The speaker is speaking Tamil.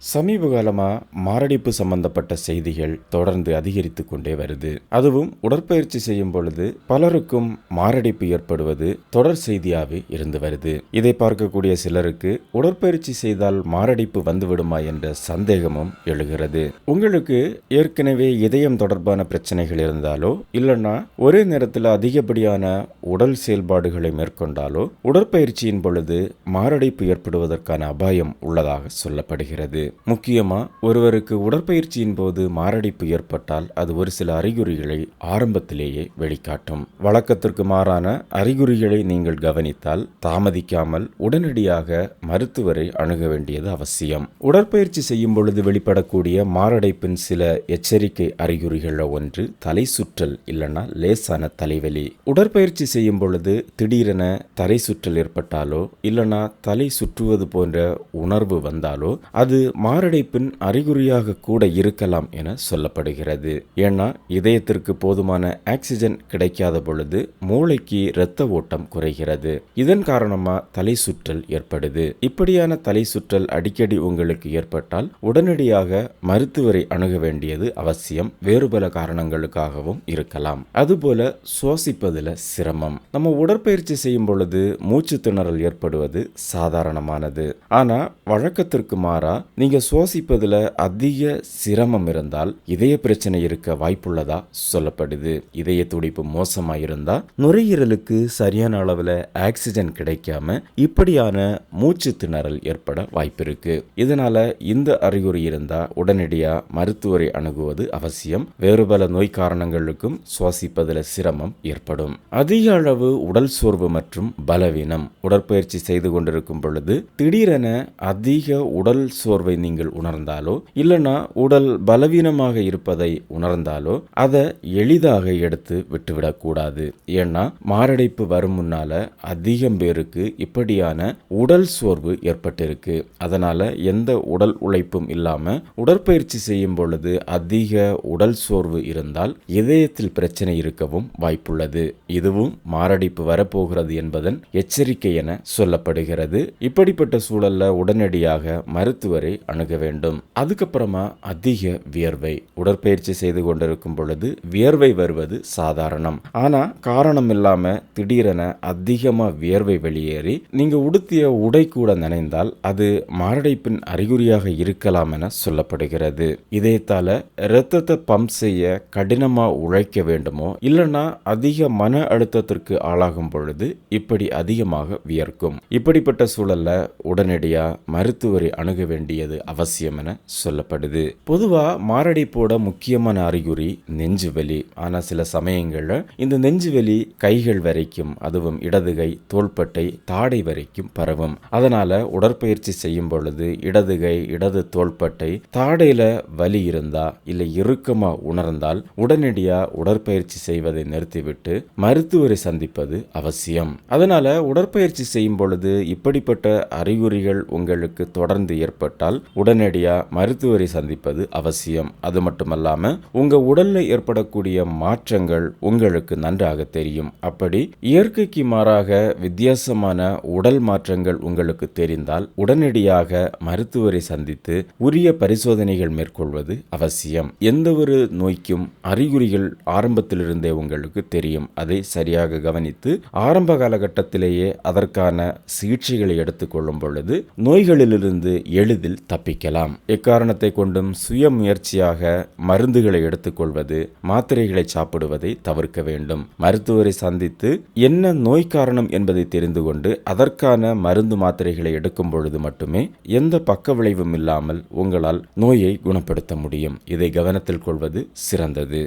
சமீப காலமாக மாரடைப்பு சம்பந்தப்பட்ட செய்திகள் தொடர்ந்து அதிகரித்து கொண்டே வருது. அதுவும் உடற்பயிற்சி செய்யும் பொழுது பலருக்கும் மாரடைப்பு ஏற்படுவது தொடர் செய்தியாகவே இருந்து வருது. இதை பார்க்கக்கூடிய சிலருக்கு உடற்பயிற்சி செய்தால் மாரடைப்பு வந்துவிடுமா என்ற சந்தேகமும் எழுகிறது. உங்களுக்கு ஏற்கனவே இதயம் தொடர்பான பிரச்சனைகள் இருந்தாலோ இல்லைன்னா ஒரே நேரத்தில் அதிகப்படியான உடல் செயல்பாடுகளை மேற்கொண்டாலோ உடற்பயிற்சியின் பொழுது மாரடைப்பு ஏற்படுவதற்கான அபாயம் உள்ளதாக சொல்லப்படுகிறது. முக்கியமா ஒருவருக்கு உடற்பயிற்சியின் போது மாரடைப்பு ஏற்பட்டால் அது ஒரு சில அறிகுறிகளை ஆரம்பத்திலேயே வெளிக்காட்டும். வழக்கத்திற்கு மாறான அறிகுறிகளை நீங்கள் கவனித்தால் தாமதிக்காமல் உடனடியாக மருத்துவரை அணுக வேண்டியது அவசியம். உடற்பயிற்சி செய்யும் பொழுது வெளிப்படக்கூடிய மாரடைப்பின் சில எச்சரிக்கை அறிகுறிகளில் ஒன்று தலை சுற்றல் இல்லைன்னா லேசான தலைவலி. உடற்பயிற்சி செய்யும் பொழுது திடீரென தலை சுற்றல் ஏற்பட்டாலோ இல்லைன்னா தலை சுற்றுவது போன்ற உணர்வு வந்தாலோ அது மாரடைப்பின் அறிகுறியாக கூட இருக்கலாம் என சொல்லப்படுகிறது. ஏன்னா இதயத்திற்கு போதுமான ஆக்சிஜன் கிடைக்காத பொழுது மூளைக்கு இரத்த ஓட்டம் குறைகிறது. இதன் காரணமா தலை சுற்றல் ஏற்படுது. இப்படியான தலை சுற்றல் அடிக்கடி உங்களுக்கு ஏற்பட்டால் உடனடியாக மருத்துவரை அணுக வேண்டியது அவசியம். வேறு பல காரணங்களுக்காகவும் இருக்கலாம். அதுபோல சுவாசிப்பதில் சிரமம். நம்ம உடற்பயிற்சி செய்யும் பொழுது மூச்சு திணறல் ஏற்படுவது சாதாரணமானது. ஆனா வழக்கத்திற்கு மாறா நீங்க சுவாசிப்பதில் அதிக சிரமம் இருந்தால் இதய பிரச்சனை இருக்க வாய்ப்புள்ளதா சொல்லப்படுது. இதய துடிப்பு மோசமாக இருந்தால் நுரையீரலுக்கு சரியான அளவுல ஆக்சிஜன் கிடைக்காம இப்படியான மூச்சு திணறல் ஏற்பட வாய்ப்பு இருக்கு. இதனால இந்த அறிகுறி இருந்தால் உடனடியா மருத்துவரை அணுகுவது அவசியம். வேறு பல நோய் காரணங்களுக்கும் சுவாசிப்பதில் சிரமம் ஏற்படும். அதிக அளவு உடல் சோர்வு மற்றும் பலவீனம் உடற்பயிற்சி செய்து கொண்டிருக்கும் பொழுது திடீரென அதிக உடல் சோர்வை நீங்கள் உணர்ந்தாலோ இல்லைன்னா உடல் பலவீனமாக இருப்பதை உணர்ந்தாலோ அதை எளிதாக எடுத்து விட்டுவிடக்கூடாது ஏன்னா மாரடைப்பு வரும் முன்னால அதிகம் பேருக்கு இப்படியான உடல் சோர்வு ஏற்பட்டிருக்கு. அதனால எந்த உடல் உழைப்பும் இல்லாம உடற்பயிற்சி செய்யும் பொழுது அதிக உடல் சோர்வு இருந்தால் இதயத்தில் பிரச்சனை இருக்கவும் வாய்ப்புள்ளது. இதுவும் மாரடைப்பு வரப்போகிறது என்பதன் எச்சரிக்கை என சொல்லப்படுகிறது. இப்படிப்பட்ட சூழல்ல உடனடியாக மருத்துவரை அணுக வேண்டும். அதுக்கப்புறமா அதிக வியர்வை உடற்பயிற்சி செய்து கொண்டிருக்கும் பொழுது வியர்வை வருவது சாதாரணம். ஆனா காரணம் இல்லாம திடீரென அதிகமா வியர்வை வெளியேறி நீங்க உடுத்திய உடை கூட நினைந்தால் அது மாரடைப்பின் அறிகுறியாக இருக்கலாம் என சொல்லப்படுகிறது. இதயத்தால இரத்தத்தை பம்ப் செய்ய கடினமா உழைக்க வேண்டுமோ இல்லைன்னா அதிக மன அழுத்தத்திற்கு ஆளாகும் பொழுது இப்படி அதிகமாக வியர்க்கும். இப்படிப்பட்ட சூழல்ல உடனடியா மருத்துவரை அணுக வேண்டியது அவசியம் என சொல்லப்படுது. பொதுவாக மாரடைப்போட முக்கியமான அறிகுறி நெஞ்சு வலி. ஆனால் சில சமயங்களில் இந்த நெஞ்சு வலி கைகள் வரைக்கும் அதுவும் இடதுகை தோள்பட்டை தாடை வரைக்கும் பரவும். அதனால உடற்பயிற்சி செய்யும் பொழுது இடதுகை இடது தோள்பட்டை தாடையில வலி இருந்தா இல்லை இறுக்கமா உணர்ந்தால் உடனடியாக உடற்பயிற்சி செய்வதை நிறுத்திவிட்டு மருத்துவரை சந்திப்பது அவசியம். அதனால உடற்பயிற்சி செய்யும் பொழுது இப்படிப்பட்ட அறிகுறிகள் உங்களுக்கு தொடர்ந்து ஏற்பட்டால் உடனடியா மருத்துவரை சந்திப்பது அவசியம். அது மட்டுமல்லாம உங்க உடலில் ஏற்படக்கூடிய மாற்றங்கள் உங்களுக்கு நன்றாக தெரியும். அப்படி இயற்கைக்கு மாறாக வித்தியாசமான உடல் மாற்றங்கள் உங்களுக்கு தெரிந்தால் உடனடியாக மருத்துவரை சந்தித்து உரிய பரிசோதனைகள் மேற்கொள்வது அவசியம். எந்த ஒரு நோய்க்கும் அறிகுறிகள் ஆரம்பத்திலிருந்தே உங்களுக்கு தெரியும். அதை சரியாக கவனித்து ஆரம்ப காலகட்டத்திலேயே அதற்கான சிகிச்சைகளை எடுத்துக்கொள்ளும் பொழுது நோய்களிலிருந்து எளிதில் தப்பிக்கலாம். எக்காரணத்தை கொண்டும் சுய முயற்சியாக மருந்துகளை எடுத்துக்கொள்வது மாத்திரைகளை சாப்பிடுவதை தவிர்க்க வேண்டும். மருத்துவரை சந்தித்து என்ன நோய் காரணம் என்பதை தெரிந்து கொண்டு அதற்கான மருந்து மாத்திரைகளை எடுக்கும் பொழுது மட்டுமே எந்த பக்க விளைவும் இல்லாமல் உங்களால் நோயை குணப்படுத்த முடியும். இதை கவனத்தில் கொள்வது சிறந்தது.